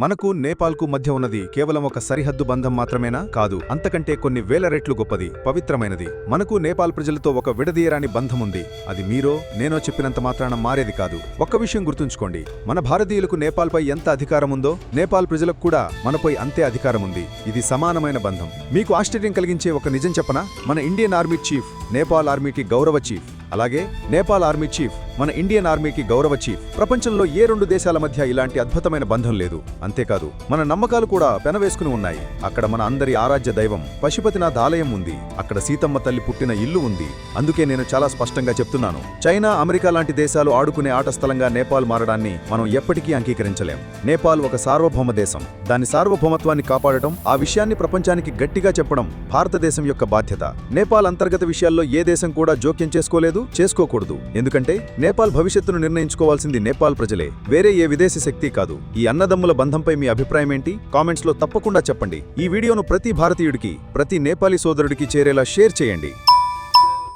మనకు నేపాల్కు మధ్య ఉన్నది కేవలం ఒక సరిహద్దు బంధం మాత్రమేనా? కాదు. అంతకంటే కొన్ని వేల రెట్లు గొప్పది పవిత్రమైనది. మనకు నేపాల్ ప్రజలతో ఒక విడదీయరాని బంధం ఉంది అది మీరో నేనో చెప్పినంత మాత్రాన మారేది కాదు. ఒక్క విషయం గుర్తుంచుకోండి. మన భారతీయులకు నేపాల్పై ఎంత అధికారం ఉందో నేపాల్ ప్రజలకు కూడా మనపై అంతే అధికారం ఉంది ఇది సమానమైన బంధం. మీకు ఆశ్చర్యం కలిగించే ఒక నిజం చెప్పనా? మన ఇండియన్ ఆర్మీ చీఫ్ నేపాల్ ఆర్మీకి గౌరవ చీఫ్. అలాగే నేపాల్ ఆర్మీ చీఫ్ మన ఇండియన్ ఆర్మీకి గౌరవ చీఫ్. ప్రపంచంలో ఏ రెండు దేశాల మధ్య ఇలాంటి అద్భుతమైన బంధం లేదు. అంతేకాదు మన నమ్మకాలు కూడా పెనవేసుకుని ఉన్నాయి. అక్కడ మన అందరి ఆరాధ్య దైవం పశుపతినాథ్ ఆలయం ఉంది. అక్కడ సీతమ్మ తల్లి పుట్టిన ఇల్లు ఉంది. అందుకే నేను చాలా స్పష్టంగా చెప్తున్నాను. చైనా అమెరికా లాంటి దేశాలు ఆడుకునే ఆట స్థలంగా నేపాల్ మారడాన్ని మనం ఎప్పటికీ అంగీకరించలేం. నేపాల్ ఒక సార్వభౌమ దేశం. దాని సార్వభౌమత్వాన్ని కాపాడటం ఆ విషయాన్ని ప్రపంచానికి గట్టిగా చెప్పడం భారతదేశం యొక్క బాధ్యత. నేపాల్ అంతర్గత విషయాల్లో ఏ దేశం కూడా జోక్యం చేసుకోలేదు చేసుకోకూడదు. ఎందుకంటే నేపాల్ భవిష్యత్తును నిర్ణయించుకోవాల్సింది నేపాల్ ప్రజలే. వేరే ఏ విదేశీ శక్తి కాదు. ఈ అన్నదమ్ముల బంధంపై మీ అభిప్రాయం ఏంటి? కామెంట్స్లో తప్పకుండా చెప్పండి. ఈ వీడియోను ప్రతి భారతీయుడికి ప్రతి నేపాలీ సోదరుడికి చేరేలా షేర్ చేయండి.